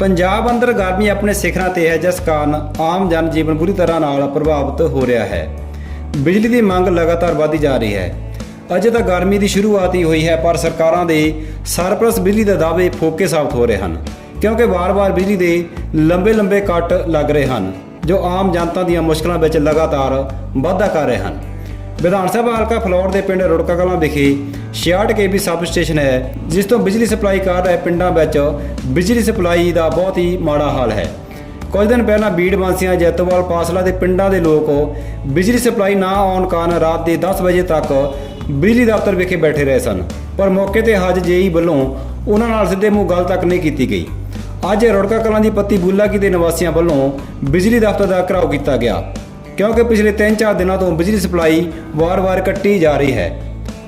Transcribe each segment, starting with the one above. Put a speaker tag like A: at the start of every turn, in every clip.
A: ਪੰਜਾਬ ਅੰਦਰ ਗਰਮੀ ਆਪਣੇ ਸਿਖਰਾਂ ਤੇ ਹੈ, ਜਿਸ ਕਾਰਨ ਆਮ ਜਨ ਜੀਵਨ ਬੁਰੀ ਤਰ੍ਹਾਂ ਨਾਲ ਪ੍ਰਭਾਵਿਤ ਹੋ ਰਿਹਾ ਹੈ। ਬਿਜਲੀ ਦੀ ਮੰਗ ਲਗਾਤਾਰ ਵਧਦੀ ਜਾ ਰਹੀ ਹੈ। ਅਜੇ ਤਾਂ ਗਰਮੀ ਦੀ ਸ਼ੁਰੂਆਤ ਹੀ ਹੋਈ ਹੈ, ਪਰ ਸਰਕਾਰਾਂ ਦੇ ਸਰਪਲਸ ਬਿਜਲੀ ਦੇ ਦਾਅਵੇ ਫੋਕੇ ਸਾਬਤ ਹੋ ਰਹੇ ਹਨ, ਕਿਉਂਕਿ ਵਾਰ-ਵਾਰ ਬਿਜਲੀ ਦੇ ਲੰਬੇ-ਲੰਬੇ ਕੱਟ ਲੱਗ ਰਹੇ ਹਨ, ਜੋ ਆਮ ਜਨਤਾ ਦੀਆਂ ਮੁਸ਼ਕਲਾਂ ਵਿੱਚ ਲਗਾਤਾਰ ਵਾਧਾ ਕਰ ਰਹੇ ਹਨ। ਵਿਧਾਨ ਸਭਾ ਹਲਕਾ ਫਲੌਰ ਦੇ ਪਿੰਡ ਰੁੜਕਾ ਕਲਾਂ ਵਿਖੇ 66 ਕੇਵੀ ਸਬ ਸਟੇਸ਼ਨ ਹੈ, ਜਿਸ ਤੋਂ ਬਿਜਲੀ ਸਪਲਾਈ ਕਰ ਰਹੇ ਪਿੰਡਾਂ ਵਿੱਚ ਬਿਜਲੀ ਸਪਲਾਈ ਦਾ ਬਹੁਤ ਹੀ ਮਾੜਾ ਹਾਲ ਹੈ। ਕੁਝ ਦਿਨ ਪਹਿਲਾਂ ਬੀੜ ਵਾਸੀਆਂ ਜੈਤੋਵਾਲ ਪਾਸਲਾ ਦੇ ਪਿੰਡਾਂ ਦੇ ਲੋਕ ਬਿਜਲੀ ਸਪਲਾਈ ਨਾ ਆਉਣ ਕਾਰਨ ਰਾਤ ਦੇ 10 ਵਜੇ ਤੱਕ ਬਿਜਲੀ ਦਫ਼ਤਰ ਵਿਖੇ ਬੈਠੇ ਰਹੇ ਸਨ, ਪਰ ਮੌਕੇ ਤੇ ਹਾਜ ਜੇਈ ਵੱਲੋਂ ਉਹਨਾਂ ਨਾਲ ਸਿੱਧੇ ਮੂੰਹ ਗੱਲ ਤੱਕ ਨਹੀਂ ਕੀਤੀ ਗਈ। ਅੱਜ ਰੁੜਕਾ ਕਲਾਂ ਦੀ ਪੱਤੀ ਬੁੱਲਾਕੀ ਦੇ ਨਿਵਾਸੀਆਂ ਵੱਲੋਂ ਬਿਜਲੀ ਦਫ਼ਤਰ ਦਾ ਘਰਾਓ ਕੀਤਾ ਗਿਆ। ਕਿਉਂਕਿ ਪਿਛਲੇ 3-4 ਦਿਨਾਂ ਤੋਂ ਬਿਜਲੀ ਸਪਲਾਈ ਵਾਰ-ਵਾਰ ਕੱਟੀ ਜਾ ਰਹੀ ਹੈ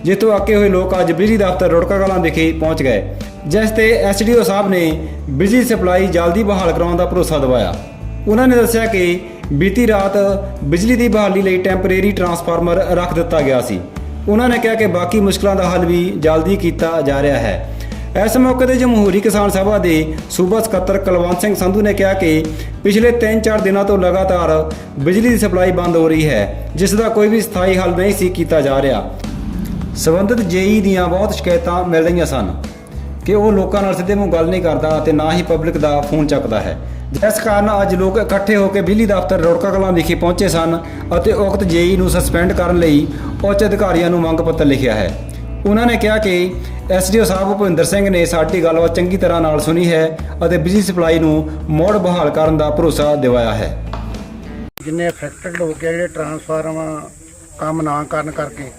A: ਜਿਸ ਤੋਂ ਅੱਕੇ ਹੋਏ ਲੋਕ ਅੱਜ ਬਿਜਲੀ ਦਫ਼ਤਰ ਰੁੜਕਾ ਕਲਾਂ ਵਿਖੇ ਪਹੁੰਚ ਗਏ, ਜਿਸ ਤੇ ਐਸਡੀਓ ਸਾਹਿਬ ਨੇ ਬਿਜਲੀ ਸਪਲਾਈ ਜਲਦੀ ਬਹਾਲ ਕਰਾਉਣ ਦਾ ਭਰੋਸਾ ਦਿਵਾਇਆ। ਉਹਨਾਂ ਨੇ ਦੱਸਿਆ ਕਿ ਬੀਤੀ ਰਾਤ ਬਿਜਲੀ ਦੀ ਬਹਾਲੀ ਲਈ ਟੈਂਪਰੇਰੀ ਟਰਾਂਸਫਾਰਮਰ ਰੱਖ ਦਿੱਤਾ ਗਿਆ ਸੀ। ਉਹਨਾਂ ਨੇ ਕਿਹਾ ਕਿ ਬਾਕੀ ਮੁਸ਼ਕਲਾਂ ਦਾ ਹੱਲ ਵੀ ਜਲਦੀ ਕੀਤਾ ਜਾ ਰਿਹਾ ਹੈ। ਇਸ ਮੌਕੇ ਤੇ ਜਮਹੂਰੀ ਕਿਸਾਨ ਸਭਾ ਦੇ ਸੂਬਾ ਸਕੱਤਰ ਕੁਲਵੰਤ ਸਿੰਘ ਸੰਧੂ ਨੇ ਕਿਹਾ ਕਿ ਪਿਛਲੇ 3-4 ਦਿਨਾਂ ਤੋਂ ਲਗਾਤਾਰ ਬਿਜਲੀ ਦੀ ਸਪਲਾਈ ਬੰਦ ਹੋ ਰਹੀ ਹੈ, ਜਿਸ ਦਾ ਕੋਈ ਵੀ ਸਥਾਈ ਹੱਲ ਨਹੀਂ ਸੀ ਕੀਤਾ ਜਾ ਰਿਹਾ। ਸਬੰਧਤ ਜੇਈ ਦੀਆਂ ਬਹੁਤ ਸ਼ਿਕਾਇਤਾਂ ਮਿਲ ਰਹੀਆਂ ਸਨ ਕਿ ਉਹ ਲੋਕਾਂ ਨਾਲ ਸਿੱਧੇ ਮੂੰਹ ਗੱਲ ਨਹੀਂ ਕਰਦਾ ਅਤੇ ਨਾ ਹੀ ਪਬਲਿਕ ਦਾ ਫੋਨ ਚੱਕਦਾ ਹੈ। ਜਿਸ ਕਾਰਨ ਅੱਜ ਲੋਕ ਇਕੱਠੇ ਹੋ ਕੇ ਬਿਜਲੀ ਦਫ਼ਤਰ ਰੋੜਕਾ ਕਲਾਂ ਵਿਖੇ ਪਹੁੰਚੇ ਸਨ ਅਤੇ ਉਕਤ ਜੇਈ ਨੂੰ ਸਸਪੈਂਡ ਕਰਨ ਲਈ ਉੱਚ ਅਧਿਕਾਰੀਆਂ ਨੂੰ ਮੰਗ ਪੱਤਰ ਲਿਖਿਆ ਹੈ। ਉਹਨਾਂ ਨੇ ਕਿਹਾ ਕਿ ਐਸਡੀਓ ਸਾਹਿਬ ਭੁਪਿੰਦਰ ਸਿੰਘ ਨੇ ਸਾਡੀ ਗੱਲਬਾਤ ਚੰਗੀ ਤਰ੍ਹਾਂ ਨਾਲ ਸੁਣੀ ਹੈ ਅਤੇ ਬਿਜਲੀ ਸਪਲਾਈ ਨੂੰ ਮੁੜ ਬਹਾਲ ਕਰਨ ਦਾ ਭਰੋਸਾ ਦਿਵਾਇਆ ਹੈ।
B: ਜਿੰਨੇ ਅਫੈਕਟਡ ਲੋਕ ਆ ਜਿਹੜੇ ਟਰਾਂਸਫਾਰਮ ਕੰਮ ਨਾ ਕਰਨ ਕਰਕੇ,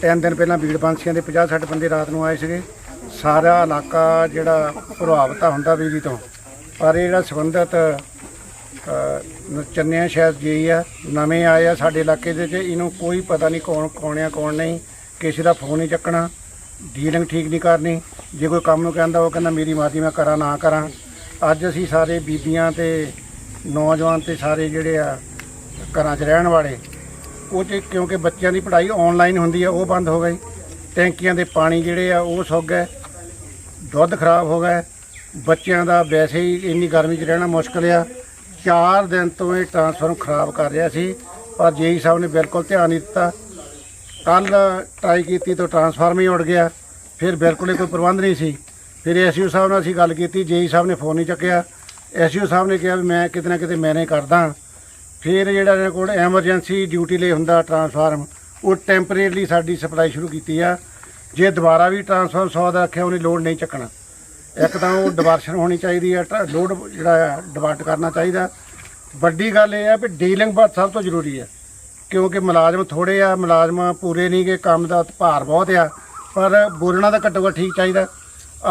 B: ਤਿੰਨ ਦਿਨ ਪਹਿਲਾਂ ਬੀੜ ਪੰਛੀਆਂ ਦੇ 50 60 ਬੰਦੇ ਰਾਤ ਨੂੰ ਆਏ ਸੀਗੇ। ਸਾਰਾ ਇਲਾਕਾ ਜਿਹੜਾ ਪ੍ਰਭਾਵਿਤ ਹੁੰਦਾ ਬਿਜਲੀ ਤੋਂ। ਪਰ ਇਹ ਜਿਹੜਾ ਸੰਬੰਧਤ ਚੰਨਿਆ ਸ਼ਾਇਦ ਜੀ ਆ, ਨਵੇਂ ਆਏ ਆ ਸਾਡੇ ਇਲਾਕੇ ਦੇ ਚ ਇਹਨੂੰ ਕੋਈ ਪਤਾ ਨਹੀਂ ਕੌਣ ਕੌਣ ਆ, ਕੌਣ ਨਹੀਂ। ਕਿਸੇ ਦਾ ਫੋਨ ਨਹੀਂ ਚੱਕਣਾ, ਡੀਲਿੰਗ ਠੀਕ ਨਹੀਂ ਕਰਨੀ, ਜੇ ਕੋਈ ਕੰਮ ਨੂੰ ਕਹਿੰਦਾ ਉਹ ਕਹਿੰਦਾ ਮੇਰੀ ਮਰਜ਼ੀ ਮੈਂ ਕਰਾਂ, ਨਾ ਕਰਾਂ। ਅੱਜ ਅਸੀਂ ਸਾਰੇ ਬੀਬੀਆਂ ਤੇ ਨੌਜਵਾਨ ਤੇ ਸਾਰੇ ਜਿਹੜੇ ਆ ਘਰਾਂ 'ਚ ਰਹਿਣ ਵਾਲੇ, ਉਹ 'ਚ ਕਿਉਂਕਿ ਬੱਚਿਆਂ ਦੀ ਪੜ੍ਹਾਈ ਆਨਲਾਈਨ ਹੁੰਦੀ ਆ, ਉਹ ਬੰਦ ਹੋ ਗਈ। ਟੈਂਕੀਆਂ ਦੇ ਪਾਣੀ ਜਿਹੜੇ ਆ, ਉਹ ਸੁੱਕ ਗਏ। ਦੁੱਧ ਖਰਾਬ ਹੋ ਗਿਆ। ਬੱਚਿਆਂ ਦਾ ਵੈਸੇ ਹੀ ਇੰਨੀ ਗਰਮੀ 'ਚ ਰਹਿਣਾ ਮੁਸ਼ਕਲ ਆ। 4 ਦਿਨ ਤੋਂ ਇਹ ਟਰਾਂਸਫਾਰਮ ਖਰਾਬ ਕਰ ਰਿਹਾ ਸੀ, ਪਰ ਜੇਈ ਸਾਹਿਬ ਨੇ ਬਿਲਕੁਲ ਧਿਆਨ ਨਹੀਂ ਦਿੱਤਾ। ਕੱਲ ਟਰਾਈ ਕੀਤੀ ਤਾਂ ਟਰਾਂਸਫਾਰਮ ਹੀ ਉੱਡ ਗਿਆ। ਫਿਰ ਬਿਲਕੁਲ ਹੀ ਕੋਈ ਪ੍ਰਬੰਧ ਨਹੀਂ ਸੀ। ਫਿਰ ਐਸਯੂ ਸਾਹਿਬ ਨਾਲ ਅਸੀਂ ਗੱਲ ਕੀਤੀ ਜੇਈ ਸਾਹਿਬ ਨੇ ਫੋਨ ਨਹੀਂ ਚੱਕਿਆ। ਐਸਯੂ ਸਾਹਿਬ ਨੇ ਕਿਹਾ ਵੀ ਮੈਂ ਕਿਤੇ ਨਾ ਕਿਤੇ ਮੈਨੇ ਕਰਦਾ। ਫਿਰ ਜਿਹੜਾ ਇਹਨਾਂ ਕੋਲ ਐਮਰਜੈਂਸੀ ਡਿਊਟੀ ਲਈ ਹੁੰਦਾ ਟਰਾਂਸਫਾਰਮ ਉਹ ਟੈਂਪਰੇਰੀ ਸਾਡੀ ਸਪਲਾਈ ਸ਼ੁਰੂ ਕੀਤੀ ਆ। ਜੇ ਦੁਬਾਰਾ ਵੀ ਟਰਾਂਸਫਾਰਮ 100 ਦਾ ਰੱਖਿਆ ਉਹਨੇ ਲੋਡ ਨਹੀਂ ਚੱਕਣਾ। ਇੱਕ ਤਾਂ ਉਹ ਡਿਵਰਸ਼ਨ ਹੋਣੀ ਚਾਹੀਦੀ ਆ ਟ- ਲੋਡ ਜਿਹੜਾ ਆ ਡਿਵਰਟ ਕਰਨਾ ਚਾਹੀਦਾ। ਵੱਡੀ ਗੱਲ ਇਹ ਆ ਵੀ ਡੀਲਿੰਗ ਬਾਤ ਸਭ ਤੋਂ ਜ਼ਰੂਰੀ ਹੈ ਕਿਉਂਕਿ ਮੁਲਾਜ਼ਮ ਥੋੜੇ ਆ, ਮੁਲਾਜ਼ਮ ਪੂਰੇ ਨਹੀਂ ਗੇ, ਕੰਮ ਦਾ ਭਾਰ ਬਹੁਤ ਆ, ਪਰ ਬੋਲਣਾ ਤਾਂ ਘੱਟੋ ਘੱਟ ਠੀਕ ਚਾਹੀਦਾ।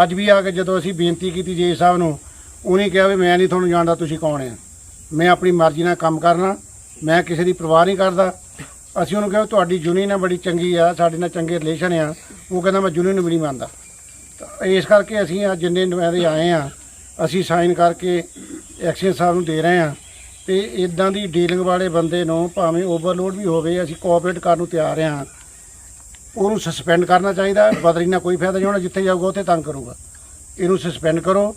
B: ਅੱਜ ਵੀ ਆ ਕੇ ਜਦੋਂ ਅਸੀਂ ਬੇਨਤੀ ਕੀਤੀ ਜੀ ਸਾਹਿਬ ਨੂੰ, ਉਹਨੇ ਕਿਹਾ ਵੀ ਮੈਂ ਨਹੀਂ ਤੁਹਾਨੂੰ ਜਾਣਦਾ, ਤੁਸੀਂ ਕੌਣ ਆ? ਮੈਂ ਆਪਣੀ ਮਰਜ਼ੀ ਨਾਲ ਕੰਮ ਕਰਨਾ, ਮੈਂ ਕਿਸੇ ਦੀ ਪਰਵਾਹ ਨਹੀਂ ਕਰਦਾ। ਅਸੀਂ ਉਹਨੂੰ ਕਿਹਾ ਤੁਹਾਡੀ ਯੂਨੀਅਨ ਆ ਬੜੀ ਚੰਗੀ ਆ, ਸਾਡੇ ਨਾਲ ਚੰਗੇ ਰਿਲੇਸ਼ਨ ਆ। ਉਹ ਕਹਿੰਦਾ ਮੈਂ ਯੂਨੀਅਨ ਨੂੰ ਵੀ ਨਹੀਂ ਮੰਨਦਾ। ਤਾਂ ਇਸ ਕਰਕੇ ਅਸੀਂ ਅੱਜ ਜਿੰਨੇ ਨੁਮਾਇੰਦੇ ਆਏ ਆ, ਅਸੀਂ ਸਾਈਨ ਕਰਕੇ ਐਕਸ਼ਨ ਸਾਹਿਬ ਨੂੰ ਦੇ ਰਹੇ ਆ। ਤੇ ਇਦਾਂ ਦੀ ਡੀਲਿੰਗ ਵਾਲੇ ਬੰਦੇ ਨੂੰ ਭਾਵੇਂ ਓਵਰਲੋਡ ਵੀ ਹੋਵੇ ਅਸੀਂ ਕੋਆਪਰੇਟ ਕਰਨ ਨੂੰ ਤਿਆਰ ਆ ਉਹਨੂੰ ਸਸਪੈਂਡ ਕਰਨਾ ਚਾਹੀਦਾ ਬਦਲੀ ਨਾਲ ਕੋਈ ਫਾਇਦਾ ਨਹੀਂ ਹੋਣਾ ਜਿੱਥੇ ਜਾਊਗਾ ਉੱਥੇ ਤੰਗ ਕਰੂਗਾ। ਇਹਨੂੰ ਸਸਪੈਂਡ ਕਰੋ।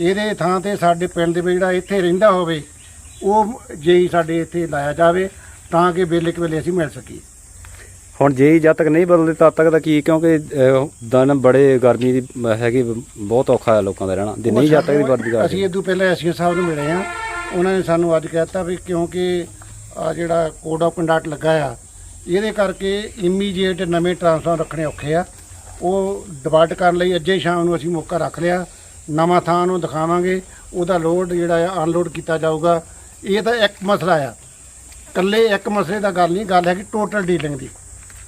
B: ਇਹਦੇ ਥਾਂ ਤੇ ਸਾਡੇ ਪਿੰਡ ਦੇ ਵਿੱਚ ਜਿਹੜਾ ਇੱਥੇ ਰਹਿੰਦਾ ਹੋਵੇ ਉਹ ਜੇਈ ਸਾਡੇ ਇੱਥੇ ਲਾਇਆ ਜਾਵੇ ਤਾਂ ਕਿ ਵੇਲੇ ਕੁ ਵੇਲੇ ਅਸੀਂ ਮਿਲ ਸਕੀਏ।
A: ਹੁਣ ਜੇ ਜਦ ਤੱਕ ਨਹੀਂ ਬਦਲਦੇ ਤਦ ਤੱਕ ਤਾਂ ਕੀ ਕਿਉਂਕਿ ਦਿਨ ਬੜੇ ਗਰਮੀ ਦੀ ਹੈਗੀ ਬਹੁਤ ਔਖਾ ਹੈ ਲੋਕਾਂ ਦਾ ਰਹਿਣਾ। ਜੇ ਨਹੀਂ ਜਦ ਤੱਕ ਦੀ ਵਰਦੀ
B: ਅਸੀਂ
A: ਕਰਦੇ
B: ਇਦੋਂ ਪਹਿਲਾਂ ਐਸਪੀ ਸਾਹਿਬ ਨੂੰ ਮਿਲੇ ਆ ਉਹਨਾਂ ਨੇ ਸਾਨੂੰ ਅੱਜ ਕਹਿਤਾ ਵੀ ਕਿਉਂਕਿ ਆ ਜਿਹੜਾ ਕੋਡ ਆਫ ਕੰਡਕਟ ਲੱਗਾ ਆ, ਇਹਦੇ ਕਰਕੇ ਇਮੀਡੀਏਟ ਨਵੇਂ ਟ੍ਰਾਂਸਫਾਰਮਰ ਰੱਖਣੇ ਔਖੇ ਆ। ਉਹ ਡਿਵਰਟ ਕਰਨ ਲਈ ਅੱਜੇ ਸ਼ਾਮ ਨੂੰ ਅਸੀਂ ਮੌਕਾ ਰੱਖ ਲਿਆ। ਨਵਾਂ ਥਾਂ ਨੂੰ ਦਿਖਾਵਾਂਗੇ, ਉਹਦਾ ਲੋਡ ਜਿਹੜਾ ਆ ਅਨਲੋਡ ਕੀਤਾ ਜਾਊਗਾ। ਇਹ ਤਾਂ ਇੱਕ ਮਸਲਾ ਆ। ਇਕੱਲੇ ਇੱਕ ਮਸਲੇ ਦਾ ਗੱਲ ਨਹੀਂ, ਗੱਲ ਹੈ ਕਿ ਟੋਟਲ ਡੀਲਿੰਗ ਦੀ।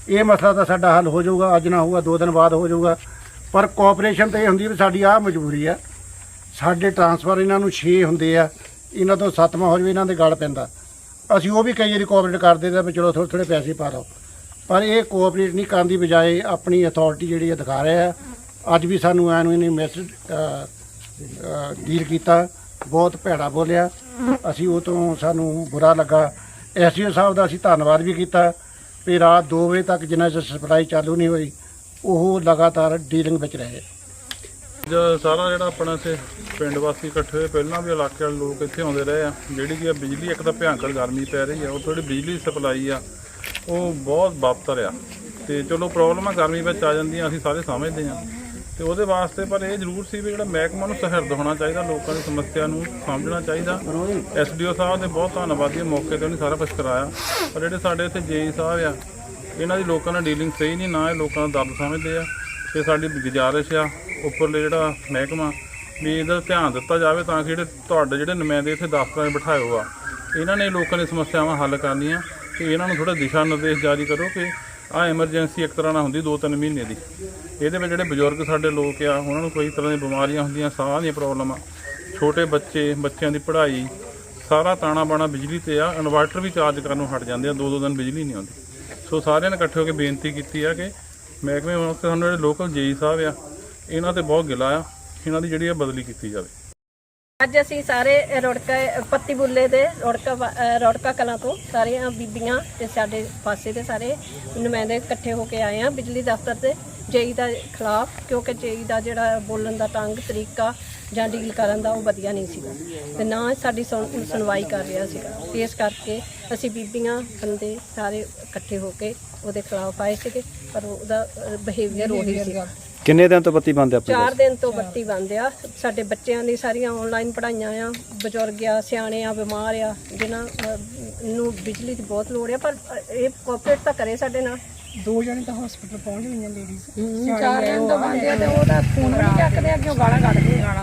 B: ਇਹ ਮਸਲਾ ਤਾਂ ਸਾਡਾ ਹੱਲ ਹੋ ਜਾਊਗਾ, ਅੱਜ ਨਾ ਹੋਊਗਾ, ਦੋ ਦਿਨ ਬਾਅਦ ਹੋ ਜਾਊਗਾ। ਪਰ ਕੋਆਪਰੇਸ਼ਨ ਤਾਂ ਇਹ ਹੁੰਦੀ ਵੀ ਸਾਡੀ ਆਹ ਮਜਬੂਰੀ ਆ। ਸਾਡੇ ਟਰਾਂਸਫਰ ਇਹਨਾਂ ਨੂੰ 6 ਹੁੰਦੇ ਆ। ਇਹਨਾਂ ਤੋਂ ਸੱਤਵਾਂ ਹੋ ਜਾਵੇ ਇਹਨਾਂ ਦੇ ਗਲ ਪੈਂਦਾ। ਅਸੀਂ ਉਹ ਵੀ ਕਈ ਵਾਰੀ ਕੋਆਪਰੇਟ ਕਰਦੇ ਤਾਂ ਵੀ ਚਲੋ ਥੋੜ੍ਹੇ ਥੋੜ੍ਹੇ ਪੈਸੇ ਪਾ ਲਓ ਪਰ ਇਹ ਕੋਆਪਰੇਟ ਨਹੀਂ ਕਰਨ ਦੀ ਬਜਾਏ ਆਪਣੀ ਅਥਾਰਟੀ ਜਿਹੜੀ ਆ ਦਿਖਾ ਰਿਹਾ ਆ ਅੱਜ ਵੀ ਸਾਨੂੰ ਐਨ ਇਹਨੇ ਮੈਸੇਜ ਡੀਲ ਕੀਤਾ। ਬਹੁਤ ਭੈੜਾ ਬੋਲਿਆ। ਅਸੀਂ ਉਹ ਤੋਂ ਸਾਨੂੰ ਬੁਰਾ ਲੱਗਾ। ਐਸਡੀਓ ਸਾਹਿਬ ਦਾ ਅਸੀਂ ਧੰਨਵਾਦ ਵੀ ਕੀਤਾ। ਵੀ ਰਾਤ 2 ਵਜੇ ਤੱਕ ਜਿੰਨਾ ਚਿਰ ਸਪਲਾਈ ਚਾਲੂ ਨਹੀਂ ਹੋਈ, ਉਹ ਲਗਾਤਾਰ ਡੀਲਿੰਗ ਵਿੱਚ ਰਹੇ।
C: ਸਾਰਾ ਜਿਹੜਾ ਆਪਣਾ ਇੱਥੇ ਪਿੰਡ ਵਾਸੀ ਇਕੱਠੇ ਹੋਏ, ਪਹਿਲਾਂ ਵੀ ਇਲਾਕੇ ਵਾਲੇ ਲੋਕ ਇੱਥੇ ਆਉਂਦੇ ਰਹੇ ਆ। ਜਿਹੜੀ ਕਿ ਆ ਬਿਜਲੀ ਇੱਕ ਤਾਂ ਭਿਆਨਕ ਗਰਮੀ ਪੈ ਰਹੀ ਆ, ਉਹ ਜਿਹੜੀ ਬਿਜਲੀ ਸਪਲਾਈ ਆ, ਉਹ ਬਹੁਤ ਬਦਤਰ ਆ। ਤੇ ਚਲੋ ਪ੍ਰੋਬਲਮਾਂ ਗਰਮੀ ਵਿੱਚ ਆ ਜਾਂਦੀਆਂ, ਅਸੀਂ ਸਾਰੇ ਸਮਝਦੇ ਆ। ਤੇ ਉਹਦੇ ਵਾਸਤੇ ਪਰ ਇਹ ਜ਼ਰੂਰ ਸੀ ਵੀ ਜਿਹੜਾ ਮਹਿਕਮਾ ਨੂੰ ਸਹਿਰਦ ਹੋਣਾ ਚਾਹੀਦਾ, ਲੋਕਾਂ ਦੀ ਸਮੱਸਿਆ ਨੂੰ ਸਮਝਣਾ ਚਾਹੀਦਾ। ਐਸਡੀਓ ਸਾਹਿਬ ਦੇ ਬਹੁਤ ਧੰਨਵਾਦੀ ਮੌਕੇ ਤੇ ਉਹਨੇ ਸਾਰਾ ਕੁਝ ਕਰਾਇਆ। ਪਰ ਜਿਹੜੇ ਸਾਡੇ ਇੱਥੇ ਜੇਈ ਸਾਹਿਬ ਆ, ਇਹਨਾਂ ਦੀ ਲੋਕਾਂ ਨਾਲ ਡੀਲਿੰਗ ਸਹੀ ਨਹੀਂ, ਨਾ ਇਹ ਲੋਕਾਂ ਦਾ ਦਰਦ ਸਮਝਦੇ ਆ। ਤੇ ਸਾਡੀ ਗੁਜ਼ਾਰਿਸ਼ ਆ ਉੱਪਰਲੇ ਜਿਹੜਾ ਮਹਿਕਮਾ, ਵੀ ਇਹਦਾ ਧਿਆਨ ਦਿੱਤਾ ਜਾਵੇ ਤਾਂ ਕਿ ਜਿਹੜੇ ਤੁਹਾਡੇ ਜਿਹੜੇ ਨੁਮਾਇੰਦੇ ਇੱਥੇ ਦਫ਼ਤਰਾਂ 'ਚ ਬਿਠਾਏ ਆ, ਇਹਨਾਂ ਨੇ ਲੋਕਾਂ ਦੀਆਂ ਸਮੱਸਿਆਵਾਂ ਹੱਲ ਕਰਨੀਆਂ ਤੇ ਇਹਨਾਂ ਨੂੰ ਥੋੜਾ ਦਿਸ਼ਾ ਨਿਰਦੇਸ਼ ਜਾਰੀ ਕਰੋ ਕਿ ਆ ਐਮਰਜੈਂਸੀ ਇੱਕ ਤਰ੍ਹਾਂ ਨਾਲ ਹੁੰਦੀ 2-3 ਮਹੀਨੇ ਦੀ। ਇਹਦੇ ਵਿੱਚ ਜਿਹੜੇ ਬਜ਼ੁਰਗ ਸਾਡੇ ਲੋਕ ਆ, ਉਹਨਾਂ ਨੂੰ ਕਈ ਤਰ੍ਹਾਂ ਦੀਆਂ ਬਿਮਾਰੀਆਂ ਹੁੰਦੀਆਂ, ਸਾਹ ਦੀਆਂ ਪ੍ਰੋਬਲਮਾਂ, ਛੋਟੇ ਬੱਚੇ, ਬੱਚਿਆਂ ਦੀ ਪੜ੍ਹਾਈ, ਸਾਰਾ ਤਾਣਾ ਬਾਣਾ ਬਿਜਲੀ ਤੇ ਆ, ਇਨਵਰਟਰ ਵੀ ਚਾਰਜ ਕਰਨ ਨੂੰ ਹਟ ਜਾਂਦੇ ਆ ਦੋ ਦੋ ਦਿਨ ਬਿਜਲੀ ਨਹੀਂ ਆਉਂਦੀ। ਸੋ ਸਾਰਿਆਂ ਨੇ ਇਕੱਠੇ ਹੋ ਕੇ ਬੇਨਤੀ ਕੀਤੀ ਆ ਕਿ ਮਹਿਕਮੇ ਵਾਸਤੇ ਸਾਨੂੰ ਜਿਹੜੇ ਲੋਕਲ ਜੇਈ ਸਾਹਿਬ ਆ ਇਹਨਾਂ ਤੇ ਬਹੁਤ ਗਿਲਾ ਆ, ਇਹਨਾਂ ਦੀ ਜਿਹੜੀ ਆ ਬਦਲੀ ਕੀਤੀ ਜਾਵੇ।
D: ਅੱਜ ਅਸੀਂ ਸਾਰੇ ਰੋੜਕਾ, ਪੱਤੀ ਬੁੱਲੇ ਦੇ ਰੋੜਕਾ ਰੋੜਕਾ ਕਲਾਂ ਤੋਂ ਸਾਰੀਆਂ ਬੀਬੀਆਂ ਤੇ ਸਾਡੇ ਪਾਸੇ ਦੇ ਸਾਰੇ ਨੁਮਾਇੰਦੇ ਇਕੱਠੇ ਹੋ ਕੇ ਆਏ ਆ ਬਿਜਲੀ ਦਫ਼ਤਰ ਤੇ, ਜੇਈ ਦਾ ਖਿਲਾਫ, ਕਿਉਂਕਿ ਜੇਈ ਦਾ ਜਿਹੜਾ ਬੋਲਣ ਦਾ ਢੰਗ ਤਰੀਕਾ ਜਾਂ ਡੀਲ ਕਰਨ ਦਾ ਉਹ ਵਧੀਆ ਨਹੀਂ ਸੀਗਾ। ਤੇ ਨਾ ਸਾਡੀ ਸੁਣ- ਸੁਣਵਾਈ ਕਰ ਰਿਹਾ ਸੀਗਾ। ਇਸ ਕਰਕੇ ਅਸੀਂ ਬੀਬੀਆਂ, ਬੰਦੇ ਸਾਰੇ ਇਕੱਠੇ ਹੋ ਕੇ ਉਹਦੇ ਖਿਲਾਫ ਆਏ ਸੀਗੇ, ਪਰ ਉਹਦਾ ਬਿਹੇਵੀਅਰ ਉਹੀ ਸੀਗਾ।
A: ਕਿੰਨੇ ਦਿਨ ਤੋਂ ਬੱਤੀ ਬੰਦ ਹੈ ਆਪਣੇ
D: ਚਾਰ ਦਿਨ ਤੋਂ ਬੱਤੀ ਬੰਦ ਆ। ਸਾਡੇ ਬੱਚਿਆਂ ਦੀ ਸਾਰੀਆਂ ਆਨਲਾਈਨ ਪੜ੍ਹਾਈਆਂ ਆ। ਬਜ਼ੁਰਗ ਆ ਸਿਆਣੇ ਆ ਬਿਮਾਰ ਆ ਜਿਨ੍ਹਾਂ ਨੂੰ ਬਿਜਲੀ ਦੀ ਬਹੁਤ ਲੋੜ ਆ ਪਰ ਇਹ ਕੋਆਪਰੇਟ ਤਾਂ ਕਰੇ ਸਾਡੇ ਨਾਲ।
E: ਦੋ ਜਣੇ ਤਾਂ ਹਸਪੀਟਲ ਪਹੁੰਚ ਗਈਆਂ ਲੇਡੀਜ਼
D: ਚਾਰ ਦਿਨ ਤੋਂ ਬੰਦ ਆ ਤੇ ਉਹਦਾ ਫੋਨ ਵੀ ਚੱਕਦੇ ਆ ਕਿ ਉਹ ਗਾਲਾਂ ਕੱਢਦੇ ਆ।